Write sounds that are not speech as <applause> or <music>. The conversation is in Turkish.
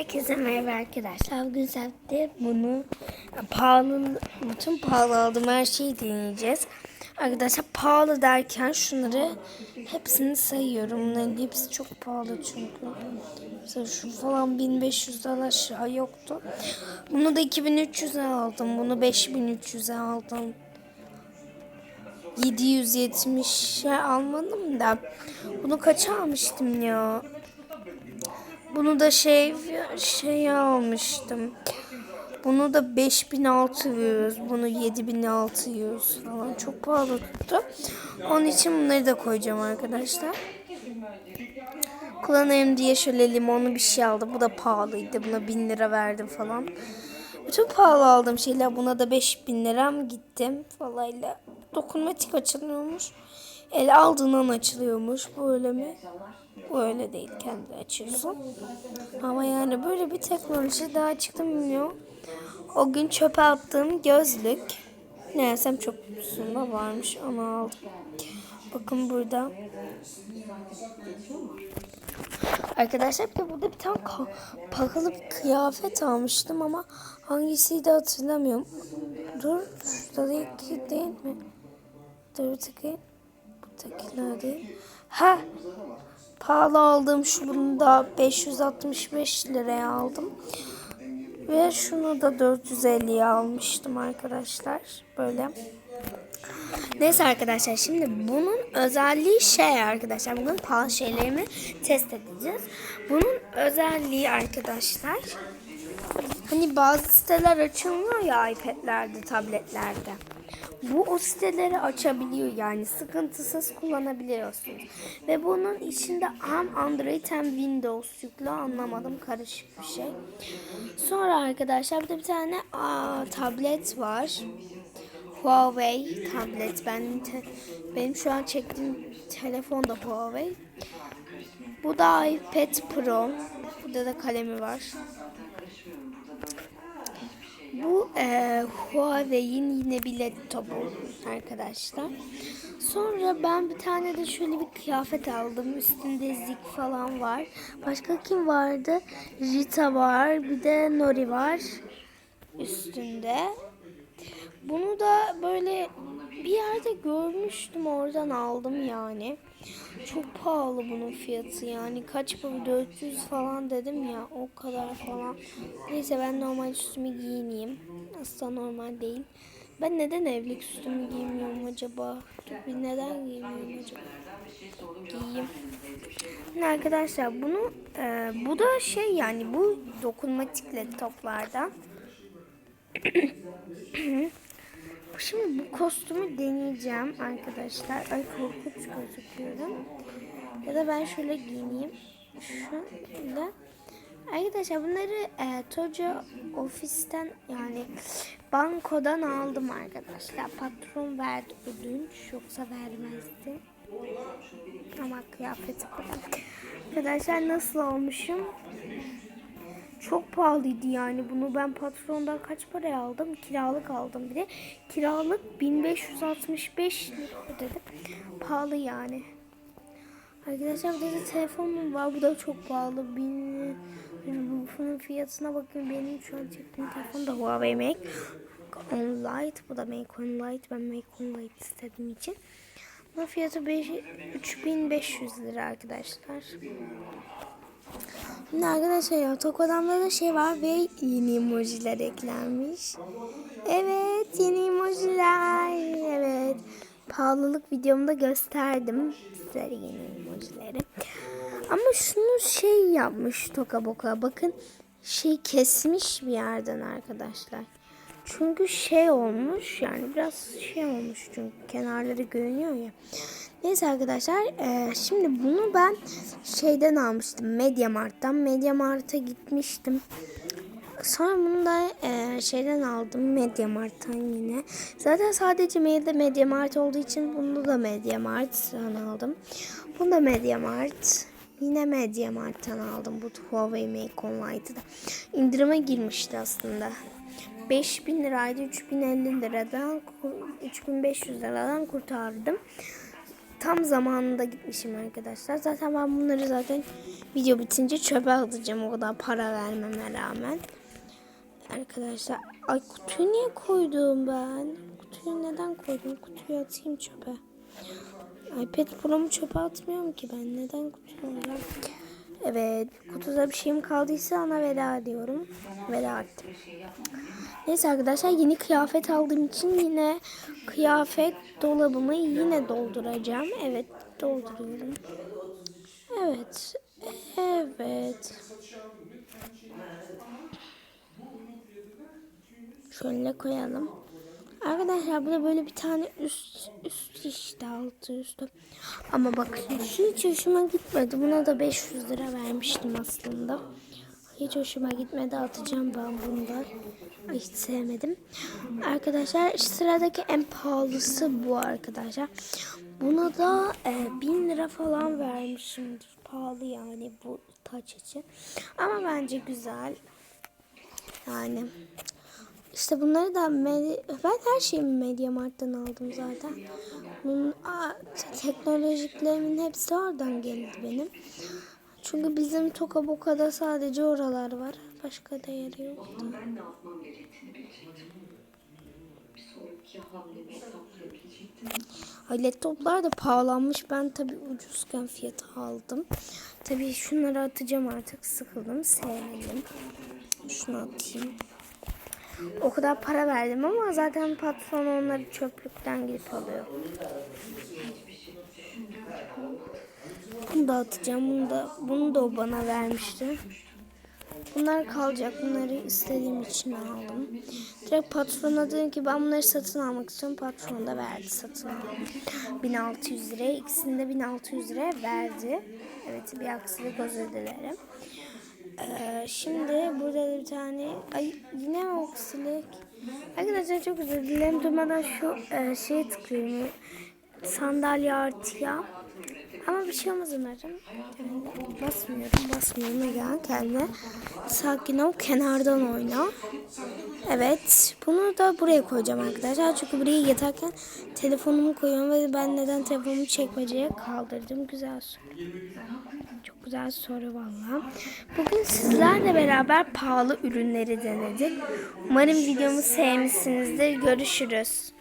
Herkese merhaba arkadaşlar. Bugün saatte bunu pahalı, bütün pahalı aldığım her şeyi deneyeceğiz. Arkadaşlar pahalı derken şunları hepsini sayıyorum. Bunların hepsi çok pahalı çünkü. Mesela şu falan 1500'den aşağı yoktu. Bunu da 2300'e aldım. Bunu 5300'e aldım. 770'e almadım da. Bunu kaça almıştım ya? Bunu da şey şey almıştım. Bunu da 5600, bunu 7600 falan çok pahalı tuttu. Onun için bunları da koyacağım arkadaşlar. Kullanayım diye şöyle limonlu bir şey aldım. Bu da pahalıydı. Buna 1000 lira verdim falan. Bütün pahalı aldığım şeyler buna da 5000 liram gittim. Falayla dokunmatik açılıyormuş. El aldığından açılıyormuş. Böyle mi? Bu öyle değil. Kendi açıyorsun. Ama yani böyle bir teknoloji daha çıktı bilmiyorum. O gün çöpe attığım gözlük. Neysem çok kutusunda varmış. Onu aldım. Bakın burada. Arkadaşlar bir burada bir tane ka- pahalı bir kıyafet almıştım ama hangisiydi hatırlamıyorum. Dur şurada değil, değil mi? Dur bakayım. Buradakiler değil. Ha pahalı aldığım şu bunu da 565 liraya aldım. Ve şunu da 450'ye almıştım arkadaşlar. Böyle. Neyse arkadaşlar şimdi bunun özelliği şey arkadaşlar. Bugün pahalı şeylerimi test edeceğiz. Bunun özelliği arkadaşlar. Hani bazı siteler açılmıyor ya iPad'lerde, tabletlerde. Bu o siteleri açabiliyor yani sıkıntısız kullanabiliyorsunuz. Ve bunun içinde hem Android hem Windows yüklü anlamadım karışık bir şey. Sonra arkadaşlar burada bir tane aa, tablet var. Huawei tablet. Ben te- benim şu an çektiğim telefon da Huawei. Bu da iPad Pro. Burada da kalemi var. Bu e, Huawei'in yine bir laptopu arkadaşlar. Sonra ben bir tane de şöyle bir kıyafet aldım. Üstünde zik falan var. Başka kim vardı? Rita var. Bir de Nori var. Üstünde. Bunu da böyle bir yerde görmüştüm. Oradan aldım yani. Çok pahalı bunun fiyatı yani. Kaç para? 400 falan dedim ya. O kadar falan. Neyse ben normal üstümü giyineyim. Asla normal değil. Ben neden evlilik üstümü giymiyorum acaba? Dur neden giymiyorum acaba? Giyeyim. Arkadaşlar bunu e, bu da şey yani bu dokunmatik laptoplardan. <clears throat> Şimdi bu kostümü deneyeceğim arkadaşlar. Ay korkunç gözüküyorum. Ya da ben şöyle giyineyim. Şöyle. Arkadaşlar bunları e, Tojo ofisten yani bankodan aldım arkadaşlar. Patron verdi ödünç yoksa vermezdi. Ama kıyafeti bu. Arkadaşlar nasıl olmuşum? Çok pahalıydı yani. Bunu ben patrondan kaç paraya aldım? Kiralık aldım bir de. Kiralık 1565 lira ödedim. Pahalı yani. Arkadaşlar burada da telefonum var. Bu da çok pahalı. Bin, bunun fiyatına bakın. Benim şu an çektiğim telefon da Huawei Make On Lite. Bu da Make On Lite. Ben Make On Lite istediğim için. Bunun fiyatı 5, 3500 lira arkadaşlar. Şimdi arkadaşlar ya Toko'dan da şey var ve yeni emojiler eklenmiş. Evet yeni emojiler. Evet. Pahalılık videomda gösterdim size yeni emojileri. Ama şunu şey yapmış Toka Boka. Bakın şey kesmiş bir yerden arkadaşlar. Çünkü şey olmuş yani biraz şey olmuş çünkü kenarları görünüyor ya. Neyse arkadaşlar e, şimdi bunu ben şeyden almıştım Media Mart'tan. Media Mart'a gitmiştim. Sonra bunu da e, şeyden aldım Media Mart'tan yine. Zaten sadece Media, Media Mart olduğu için bunu da Media Mart'tan aldım. Bunu da Media Mart. Yine Media Mart'tan aldım bu Huawei Make Online'ı da. İndirime girmişti aslında. 5000 liraydı 3050 liradan 3500 liradan kurtardım. tam zamanında gitmişim arkadaşlar. Zaten ben bunları zaten video bitince çöpe atacağım o kadar para vermeme rağmen. Arkadaşlar ay kutuyu niye koydum ben? Kutuyu neden koydum? Kutuyu atayım çöpe. iPad Pro'mu çöpe atmıyorum ki ben. Neden kutuyu alacağım? Evet kutuda bir şeyim kaldıysa ona veda diyorum. Veda ettim. Neyse arkadaşlar yeni kıyafet aldığım için yine kıyafet dolabımı yine dolduracağım. Evet dolduruyorum. Evet. Evet. Şöyle koyalım. Arkadaşlar burada böyle bir tane üst üst işte altı üstü. Ama bakın şu hiç hoşuma gitmedi. Buna da 500 lira vermiştim aslında. Hiç hoşuma gitmedi. Atacağım ben bundan. Hiç sevmedim. Arkadaşlar sıradaki en pahalısı bu arkadaşlar. Buna da e, 1000 lira falan vermişimdir. Pahalı yani bu taç için. Ama bence güzel. Yani işte bunları da ben her şeyimi Media Mart'tan aldım zaten. Bunun, aa, teknolojiklerimin hepsi oradan geldi benim. Çünkü bizim Toka Boka'da sadece oralar var. Başka da yeri yok. Ben ne yapmam gerektiğini bilecektim. Bir sonraki hamlemi hesaplayabilecektim. Ay, Laptoplar da pahalanmış. Ben tabii ucuzken fiyatı aldım. Tabii şunları atacağım artık. Sıkıldım, sevmedim. Şunu atayım. O kadar para verdim ama zaten patron onları çöplükten gidip alıyor. Bunu da atacağım. Bunu da, bunu da o bana vermişti. Bunlar kalacak. Bunları istediğim için aldım. Direkt patrona dedim ki ben bunları satın almak istiyorum. Patron da verdi satın aldım. 1600 liraya. İkisini de 1600 liraya verdi. Evet bir aksilik özür dilerim. Ee, şimdi burada da bir tane ay yine mi aksilik? Arkadaşlar çok özür dilerim. Durmadan şu e, şeye tıklıyorum. Sandalye artıya. Ama bir şey olmaz umarım. Basmıyorum, basmıyorum. Egen kendine. Sakin ol, kenardan oyna. Evet, bunu da buraya koyacağım arkadaşlar. Çünkü buraya yatarken telefonumu koyuyorum ve ben neden telefonumu çekmeceye kaldırdım. Güzel soru. Çok güzel soru valla. Bugün sizlerle beraber pahalı ürünleri denedik. Umarım videomu sevmişsinizdir. Görüşürüz.